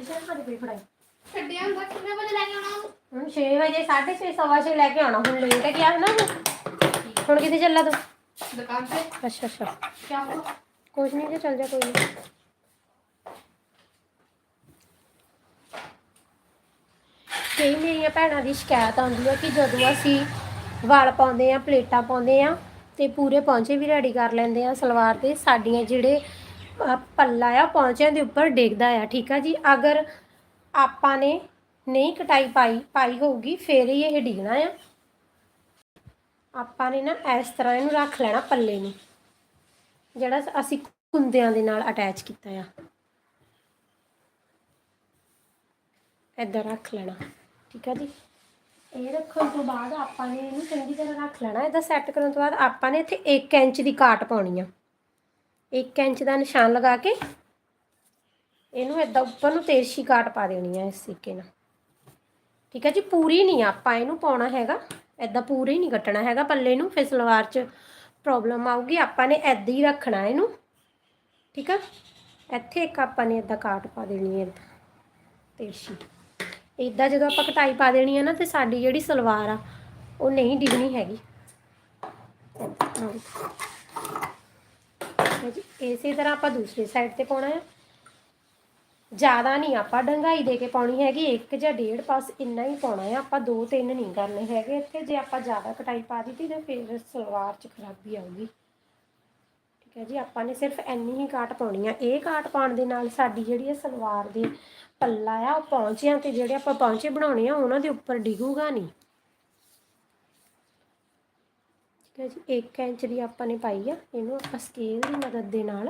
ਛੱਡੀ ਚੱਲ ਸਾਡੇ ਕੋਈ ਫੜਾਈ ਛੱਡਿਆ ਹੁੰਦਾ ਕਿੰਨੇ ਵਜੇ ਲੈ ਕੇ ਆਉਣਾ ਉਹਨੂੰ? ਹੁਣ 6 ਵਜੇ 6:30 ਸਵਾ ਛੇ ਲੈ ਕੇ ਆਉਣਾ ਹੁਣ ਲੇਟ ਹੈ ਗਿਆ ਨਾ ਤੂੰ? ਹੁਣ ਕਿੱਥੇ ਚੱਲਾ ਤੂੰ? ਦੁਕਾਨ ਤੇ? ਅੱਛਾ ਅੱਛਾ। ਕੀ ਹੋਇਆ? ਕੁਛ ਨਹੀਂ ਜੇ ਚੱਲ ਜਾ ਕੋਈ ਨਹੀਂ। ਕਈ ਮੇਰੀਆਂ ਭੈਣਾਂ ਦੀ ਸ਼ਿਕਾਇਤ ਆਉਂਦੀ ਹੈ ਕਿ ਜਦੋਂ ਅਸੀਂ ਵਾਲ ਪਾਉਂਦੇ ਆ ਪਲੇਟਾਂ ਪਾਉਂਦੇ ਆ ਤੇ ਪੂਰੇ ਪੌਂਚੇ ਵੀ ਰੈਡੀ ਕਰ ਲੈਂਦੇ ਆ ਸਲਵਾਰ ਦੇ ਸਾਡੀਆਂ ਜਿਹੜੇ ਪੱਲਾ ਆ, ਪੌਂਚਿਆਂ ਦੇ ਉੱਪਰ ਡਿੱਗਦਾ ਆ, ਠੀਕ ਆ ਜੀ? ਅਗਰ ਆਪਾਂ ਨੇ ਨਹੀਂ ਕਟਾਈ ਪਾਈ ਪਾਈ ਹੋਊਗੀ, ਫੇਰ ਹੀ ਇਹ ਡਿੱਗਣਾ ਆ। ਆਪਾਂ ਨੇ ਨਾ ਇਸ ਤਰ੍ਹਾਂ ਇਹਨੂੰ ਰੱਖ ਲੈਣਾ ਪੱਲੇ ਨੂੰ, ਜਿਹੜਾ ਅਸੀਂ ਕੁੰਦਿਆਂ ਦੇ ਨਾਲ ਅਟੈਚ ਕੀਤਾ ਆ। ਏਦਾਂ ਰੱਖ ਲੈਣਾ, ਠੀਕ ਆ ਜੀ? ਇਹ ਰੱਖਣ ਤੋਂ ਬਾਅਦ ਆਪਾਂ ਨੇ ਇਹਨੂੰ ਚੰਗੀ ਤਰ੍ਹਾਂ ਰੱਖ ਲੈਣਾ, ਇਹਦਾ ਸੈੱਟ ਕਰਨ ਤੋਂ ਬਾਅਦ ਆਪਾਂ ਨੇ ਇੱਥੇ 1 ਇੰਚ ਦੀ ਕਾਟ ਪਾਉਣੀ ਆ। 1 ਇੰਚ ਦਾ ਨਿਸ਼ਾਨ ਲਗਾ ਕੇ ਇਹਨੂੰ ਏਦਾਂ ਉੱਪਰ ਨੂੰ ਤੇਰਸ਼ੀ ਕਾਟ ਪਾ ਦੇਣੀ ਆ ਇਸ ਤਰੀਕੇ ਨਾਲ। ਠੀਕ ਹੈ ਜੀ, ਪੂਰੀ ਨਹੀਂ ਆਪਾਂ ਇਹਨੂੰ ਪਾਉਣਾ ਹੈਗਾ, ਏਦਾਂ ਪੂਰੀ ਨਹੀਂ ਕੱਟਣਾ ਹੈਗਾ, ਪੱਲੇ ਨੂੰ ਫਿਰ ਸਲਵਾਰ 'ਚ ਪ੍ਰੋਬਲਮ ਆਊਗੀ, ਆਪਾਂ ਨੇ ਏਦਾਂ ਹੀ ਰੱਖਣਾ ਇਹਨੂੰ। ਠੀਕ ਆ, ਇੱਥੇ ਇੱਕ ਆਪਾਂ ਨੇ ਏਦਾਂ ਕਾਟ ਪਾ ਦੇਣੀ ਹੈ ਏਦਾਂ ਤੇਰਸ਼ੀ ਇਦਾਂ ਜਦੋਂ ਆਪਾਂ ਕਟਾਈ ਪਾ ਦੇਣੀ ਹੈ ਨਾ, ਤੇ ਸਾਡੀ ਜਿਹੜੀ ਸਲਵਾਰ ਆ, ਉਹ ਨਹੀਂ ਡਿੱਗਣੀ ਹੈਗੀ। ਠੀਕ ਹੈ ਜੀ ਇਸੇ ਤਰ੍ਹਾਂ ਆਪਾਂ ਦੂਸਰੀ ਸਾਈਡ ਤੇ ਪਾਉਣਾ ਹੈ। ਜ਼ਿਆਦਾ ਨਹੀਂ ਆਪਾਂ ਡੰਗਾਈ ਦੇ ਕੇ ਪਾਉਣੀ ਹੈਗੀ, ਇੱਕ ਜਾਂ ਡੇਢ ਪਾਸ ਇੰਨਾ ਹੀ ਪਾਉਣਾ ਹੈ। ਆਪਾਂ ਦੋ ਤਿੰਨ ਨਹੀਂ ਕਰਨੇ ਹੈਗੇ ਇੱਥੇ। ਜੇ ਆਪਾਂ ਜ਼ਿਆਦਾ ਕਟਾਈ ਪਾ ਦਿੱਤੀ ਤਾਂ ਫਿਰ ਸਲਵਾਰ 'ਚ ਖਰਾਬੀ ਆਊਗੀ। ਠੀਕ ਹੈ ਜੀ, ਆਪਾਂ ਨੇ ਸਿਰਫ ਇੰਨੀ ਹੀ ਕਾਟ ਪਾਉਣੀ ਆ ਇਹ ਕਾਟ ਪਾਉਣ ਦੇ ਨਾਲ ਸਾਡੀ ਜਿਹੜੀ ਹੈ ਸਲਵਾਰ ਦੇ ਪੱਲਾ ਆ, ਉਹ ਪੌਂਚਿਆਂ ਤੇ ਜਿਹੜੇ ਆਪਾਂ ਪੌਂਚੇ ਬਣਾਉਣੇ ਆ, ਉਹਨਾਂ ਦੇ ਉੱਪਰ ਡਿੱਗੂਗਾ ਨਹੀਂ। ਠੀਕ ਹੈ ਜੀ 1 ਇੰਚ ਦੀ ਆਪਾਂ ਨੇ ਪਾਈ ਆ, ਇਹਨੂੰ ਆਪਾਂ ਸਕੇਲ ਦੀ ਮਦਦ ਦੇ ਨਾਲ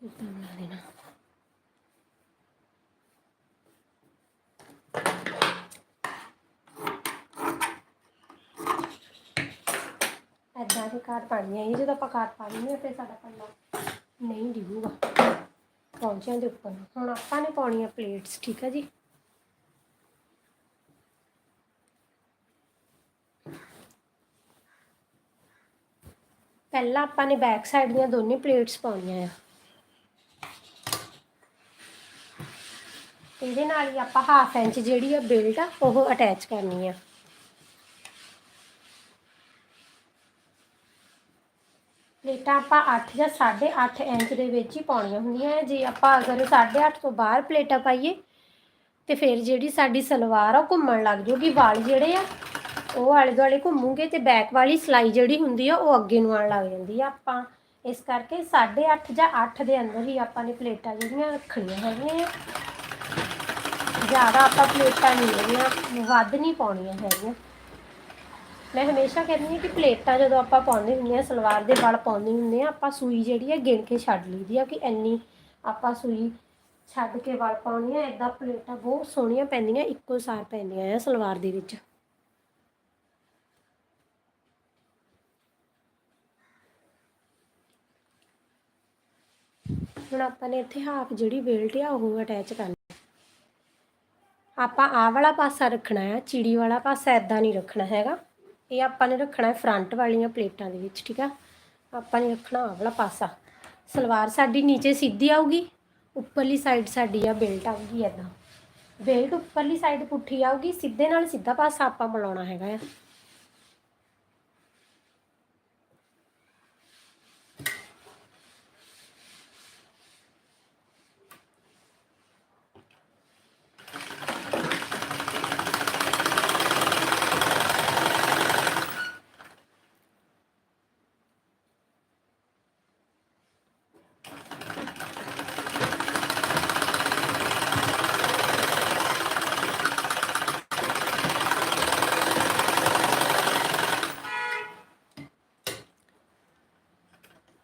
ਇਦਾਂ ਬਣਾ ਦੇਣਾ। ਐਦਾਂ ਦੇ ਕਾਟ ਪਾਣੀ ਹੈ ਜਦੋਂ ਆਪਾਂ ਕਾਟ ਪਾ ਦਿੰਦੇ ਹਾਂ, ਫਿਰ ਸਾਡਾ ਪੱਲਾ ਨਹੀਂ ਡਿੱਗੂਗਾ। ਪਹੁੰਚਿਆਂ ਦੇ ਉੱਪਰ। ਹੁਣ ਆਪਾਂ ਨੇ ਪਾਉਣੀਆਂ ਪਲੇਟਸ ਠੀਕ ਹੈ ਜੀ। ਪਹਿਲਾਂ ਆਪਾਂ ਨੇ ਬੈਕ ਸਾਈਡ ਦੀਆਂ ਦੋਨੇ ਪਲੇਟਸ ਪਾਉਣੀਆਂ ਆ। ਇਹਦੇ ਨਾਲ ਹੀ ਆਪਾਂ ਹਾਫ ਇੰਚ ਜਿਹੜੀ ਆ ਬੇਲਟ ਆ, ਉਹ ਅਟੈਚ ਕਰਨੀ ਆ। ਪਲੇਟਾਂ ਆਪਾਂ 8 ਜਾਂ 8.5 ਇੰਚ ਦੇ ਵਿੱਚ ਹੀ ਪਾਉਣੀਆਂ ਹੁੰਦੀਆਂ ਹੈ ਜੇ ਆਪਾਂ ਅਗਰ 8.5 ਤੋਂ ਬਾਹਰ ਪਲੇਟਾਂ ਪਾਈਏ, ਤੇ ਫਿਰ ਜਿਹੜੀ ਸਾਡੀ ਸਲਵਾਰ ਆ, ਉਹ ਘੁੰਮਣ ਲੱਗ ਜਾਊਗੀ ਵਾਲ ਜਿਹੜੇ ਆ ਉਹ ਆਲੇ ਦੁਆਲੇ ਘੁੰਮੂਗੇ ਤੇ ਬੈਕ ਵਾਲੀ ਸਲਾਈ ਜਿਹੜੀ ਹੁੰਦੀ ਆ, ਉਹ ਅੱਗੇ ਨੂੰ ਆਉਣ ਲੱਗ ਜਾਂਦੀ ਆ। ਆਪਾਂ ਇਸ ਕਰਕੇ 8.5 ਜਾਂ 8 ਦੇ ਅੰਦਰ ਹੀ ਆਪਾਂ ਨੇ ਪਲੇਟਾਂ ਜਿਹੜੀਆਂ ਰੱਖਣੀਆਂ ਹੈਗੀਆਂ ਜ਼ਿਆਦਾ ਆਪਾਂ ਪਲੇਟਾਂ ਨਹੀਂ ਲੈਣੀਆਂ ਵੱਧ ਨਹੀਂ ਪਾਉਣੀਆਂ ਹੈਗੀਆਂ। ਮੈਂ ਹਮੇਸ਼ਾ ਕਹਿੰਦੀ ਹਾਂ ਕਿ ਪਲੇਟਾਂ ਜਦੋਂ ਆਪਾਂ ਪਾਉਂਦੇ ਹੁੰਦੇ ਆ ਸਲਵਾਰ ਦੇ ਵਲ ਪਾਉਂਦੇ ਹੁੰਦੇ ਆ ਆਪਾਂ ਸੂਈ ਜਿਹੜੀ ਆ, ਗਿਣ ਕੇ ਛੱਡ ਲਈਦੀ ਆ ਕਿ ਇੰਨੀ ਆਪਾਂ ਸੂਈ ਛੱਡ ਕੇ ਵਲ ਪਾਉਣੀ ਆ। ਇਦਾਂ ਪਲੇਟਾਂ ਬਹੁਤ ਸੋਹਣੀਆਂ ਪੈਂਦੀਆਂ, ਇੱਕੋ ਸਾਰ ਪੈਂਦੀਆਂ ਆ ਸਲਵਾਰ ਦੇ ਵਿੱਚ। ਹੁਣ ਆਪਾਂ ਨੇ ਇੱਥੇ ਹਾਫ ਜਿਹੜੀ ਬੇਲਟ ਆ, ਉਹ ਅਟੈਚ ਕਰਨੀ ਆਪਾਂ ਆਹ ਵਾਲਾ ਪਾਸਾ ਰੱਖਣਾ ਹੈ ਚਿੜੀ ਵਾਲਾ ਪਾਸਾ ਐਦਾਂ ਨਹੀਂ ਰੱਖਣਾ ਹੈਗਾ। ਇਹ ਆਪਾਂ ਨੇ ਰੱਖਣਾ ਹੈ ਫਰੰਟ ਵਾਲੀਆਂ ਪਲੇਟਾਂ ਦੇ ਵਿੱਚ, ਠੀਕ ਆ? ਆਪਾਂ ਨੇ ਰੱਖਣਾ ਆਹ ਵਾਲਾ ਪਾਸਾ। ਸਲਵਾਰ ਸਾਡੀ ਨੀਚੇ ਸਿੱਧੀ ਆਊਗੀ, ਉੱਪਰਲੀ ਸਾਈਡ ਸਾਡੀ ਆ ਬੇਲਟ ਆਊਗੀ ਐਦਾਂ ਬੇਲਟ ਉੱਪਰਲੀ ਸਾਈਡ ਪੁੱਠੀ ਆਊਗੀ, ਸਿੱਧੇ ਨਾਲ ਸਿੱਧਾ ਪਾਸਾ ਆਪਾਂ ਮਿਲਾਉਣਾ ਹੈਗਾ ਆ।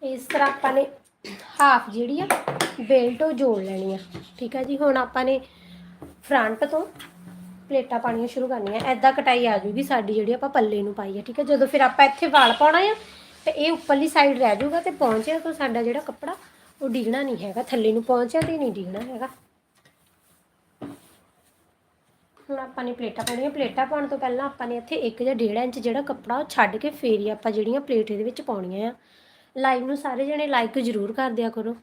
ਇਸ ਤਰ੍ਹਾਂ ਆਪਾਂ ਨੇ ਹਾਫ ਜਿਹੜੀ ਆ, ਬੇਲਟ ਉਹ ਜੋੜ ਲੈਣੀ ਆ। ਠੀਕ ਆ ਜੀ, ਹੁਣ ਆਪਾਂ ਨੇ ਫਰੰਟ ਤੋਂ ਪਲੇਟਾਂ ਪਾਣੀਆਂ ਸ਼ੁਰੂ ਕਰਨੀਆਂ। ਐਦਾਂ ਕਟਾਈ ਆ ਜੂਗੀ ਸਾਡੀ ਜਿਹੜੀ ਆਪਾਂ ਪੱਲੇ ਨੂੰ ਪਾਈ ਆ, ਠੀਕ ਹੈ ਜਦੋਂ ਫਿਰ ਆਪਾਂ ਇੱਥੇ ਵਾਲ ਪਾਉਣਾ ਆ, ਤੇ ਇਹ ਉੱਪਰਲੀ ਸਾਈਡ ਰਹਿ ਜਾਊਗਾ ਤੇ ਪਹੁੰਚਿਆ ਤਾਂ ਸਾਡਾ ਜਿਹੜਾ ਕੱਪੜਾ, ਉਹ ਡਿੱਗਣਾ ਨਹੀਂ ਹੈਗਾ। ਥੱਲੇ ਨੂੰ ਪਹੁੰਚਿਆ ਤੇ ਨਹੀਂ ਡਿੱਗਣਾ ਹੈਗਾ। ਹੁਣ ਆਪਾਂ ਨੇ ਪਲੇਟਾਂ ਪਾਉਣੀਆਂ। ਪਲੇਟਾਂ ਪਾਉਣ ਤੋਂ ਪਹਿਲਾਂ ਆਪਾਂ ਨੇ ਇੱਥੇ 1 ਜਾਂ 1.5 ਇੰਚ ਜਿਹੜਾ ਕੱਪੜਾ, ਉਹ ਛੱਡ ਕੇ ਫੇਰ ਹੀ ਆਪਾਂ ਜਿਹੜੀਆਂ ਪਲੇਟ ਇਹਦੇ ਵਿੱਚ ਪਾਉਣੀਆਂ ਆ। ਲਾਈਵ ਨੂੰ ਸਾਰੇ ਜਣੇ ਲਾਈਕ ਜ਼ਰੂਰ ਕਰ ਦਿਆ ਕਰੋ।